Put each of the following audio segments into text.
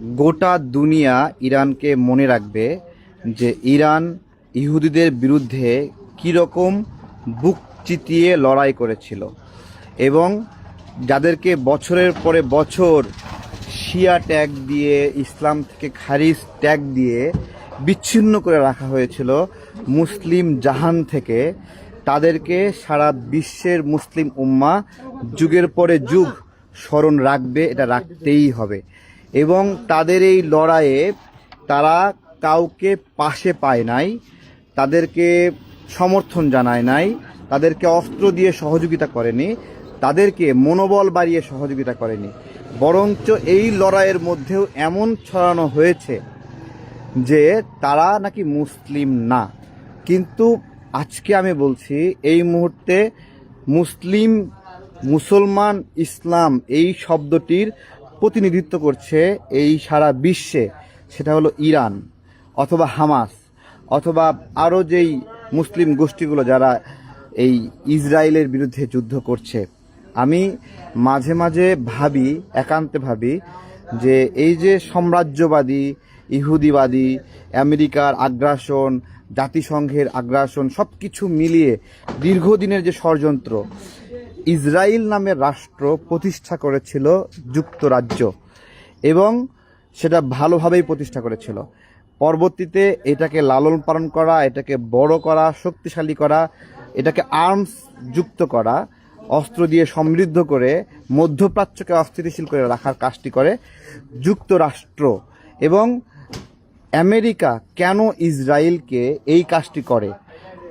গোটা দুনিয়া ইরানকে মনে রাখবে যে ইরান ইহুদিদের বিরুদ্ধে কীরকম বুক চিতিয়ে লড়াই করেছিল। এবং যাদেরকে বছরের পরে বছর শিয়া ট্যাগ দিয়ে, ইসলাম থেকে খারিজ ট্যাগ দিয়ে বিচ্ছিন্ন করে রাখা হয়েছিল মুসলিম জাহান থেকে, তাদেরকে সারা বিশ্বের মুসলিম উম্মা যুগের পরে যুগ স্মরণ রাখবে, এটা রাখতেই হবে। এবং তাদের এই লড়াইয়ে তারা কাউকে পাশে পায় নাই, তাদেরকে সমর্থন জানায় নাই, তাদেরকে অস্ত্র দিয়ে সহযোগিতা করেনি, তাদেরকে মনোবল বাড়িয়ে সহযোগিতা করেনি। বরঞ্চ এই লড়াইয়ের মধ্যেও এমন ছড়ানো হয়েছে যে তারা নাকি মুসলিম না। কিন্তু আজকে আমি বলছি, এই মুহূর্তে মুসলিম, মুসলমান ইসলাম এই শব্দটির প্রতিনিধিত্ব করছে এই সারা বিশ্বে, সেটা হলো ইরান অথবা হামাস অথবা আরও যেই মুসলিম গোষ্ঠীগুলো যারা এই ইসরায়েলের বিরুদ্ধে যুদ্ধ করছে। আমি মাঝে মাঝে ভাবি, একান্তে ভাবি যে এই যে সাম্রাজ্যবাদী, ইহুদিবাদী, আমেরিকার আগ্রাসন, জাতিসংঘের আগ্রাসন সব কিছু মিলিয়ে দীর্ঘদিনের যে ষড়যন্ত্র ইসরায়েল নামের রাষ্ট্র প্রতিষ্ঠা করেছিল যুক্তরাজ্য এবং সেটা ভালোভাবেই প্রতিষ্ঠা করেছিল। পরবর্তীতে এটাকে লালন পালন করা, এটাকে বড় করা, শক্তিশালী করা, এটাকে আর্মস যুক্ত করা, অস্ত্র দিয়ে সমৃদ্ধ করে, মধ্যপ্রাচ্যকে অস্থিতিশীল করে রাখার কাজটি করে যুক্তরাষ্ট্র এবং আমেরিকা কেন ইসরায়েলকে এই কাজটি করে?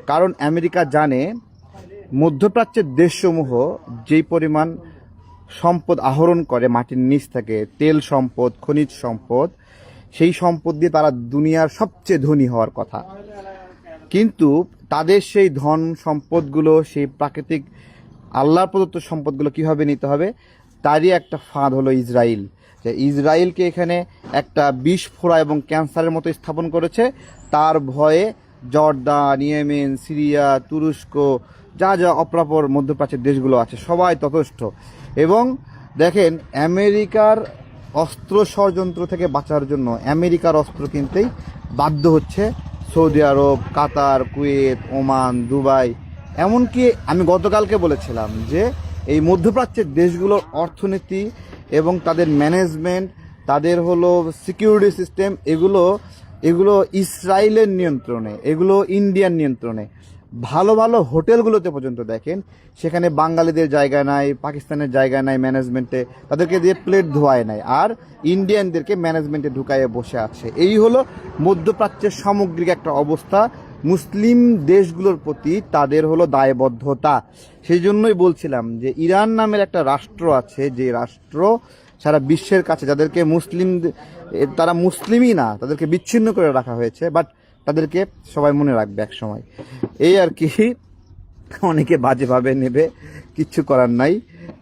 কারণ আমেরিকা জানে মধ্যপ্রাচ্যের দেশসমূহ যেই পরিমাণ সম্পদ আহরণ করে, মাটির নিচ থেকে, তেল সম্পদ, খনিজ সম্পদ, সেই সম্পদ দিয়ে তারা দুনিয়ার সবচেয়ে ধনী হওয়ার কথা। কিন্তু তাদের সেই ধন সম্পদগুলো, সেই প্রাকৃতিক আল্লাহ প্রদত্ত সম্পদগুলো কীভাবে নিতে হবে? তারই একটা ফাঁদ হলো ইসরায়েল যে ইসরায়েলকে এখানে একটা বিষ ফোড়া এবং ক্যান্সারের মতো স্থাপন করেছে। তার ভয়ে জর্দান, ইয়েমেন, সিরিয়া, তুরস্ক যা যা অপরাপর মধ্যপ্রাচ্যের দেশগুলো আছে, সবাই তথেষ্ট। এবং দেখেন, আমেরিকার অস্ত্র ষড়যন্ত্র থেকে বাঁচার জন্য আমেরিকার অস্ত্র কিনতেই বাধ্য হচ্ছে Saudi Arab, Qatar, Kuwait, Oman, Dubai. এমনকি আমি গতকালকে বলেছিলাম যে এই মধ্যপ্রাচ্যের দেশগুলোর অর্থনীতি এবং তাদের ম্যানেজমেন্ট তাদের হলো সিকিউরিটি সিস্টেম এগুলো এগুলো ইসরায়েলের নিয়ন্ত্রণে, এগুলো ইন্ডিয়ান নিয়ন্ত্রণে। ভালো ভালো হোটেলগুলোতে পর্যন্ত দেখেন। সেখানে বাঙালিদের জায়গা নাই, পাকিস্তানের জায়গা নাই ম্যানেজমেন্টে তাদেরকে দিয়ে প্লেট ধোয়ায় নাই। আর ইন্ডিয়ানদেরকে ম্যানেজমেন্টে ঢুকাইয়ে বসে আছে। এই হলো মধ্যপ্রাচ্যের সামগ্রিক একটা অবস্থা। মুসলিম দেশগুলোর প্রতি তাদের হলো দায়বদ্ধতা। সেই জন্যই বলছিলাম যে ইরান নামের একটা রাষ্ট্র আছে, যে রাষ্ট্র সারা বিশ্বের কাছে, যাদেরকে মুসলিম, তারা মুসলিমই না, তাদেরকে বিচ্ছিন্ন করে রাখা হয়েছে। বাট তাদেরকে সবাই মনে রাখবে এক সময়। এই আর কি, অনেকে বাজেভাবে নেবে, কিচ্ছু করার নাই।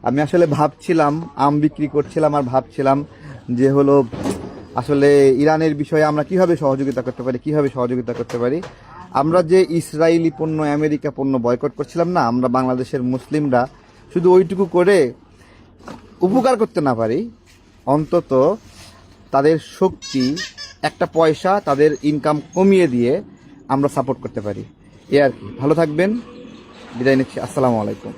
আমি আসলে ভাবছিলাম, আম বিক্রি করছিলাম আর ভাবছিলাম যে হলো, আসলে ইরানের বিষয়ে আমরা কীভাবে সহযোগিতা করতে পারি, কীভাবে সহযোগিতা করতে পারি। আমরা যে ইসরায়েলি পণ্য, আমেরিকা পণ্য বয়কট করছিলাম না, আমরা বাংলাদেশের মুসলিমরা শুধু ওইটুকু করে উপকার করতে না পারি, অন্তত তাদের শক্তি একটা পয়সা তাদের ইনকাম কমিয়ে দিয়ে আমরা সাপোর্ট করতে পারি। এ আর কি। ভালো থাকবেন। বিদায় নিচ্ছি। আসসালামু আলাইকুম।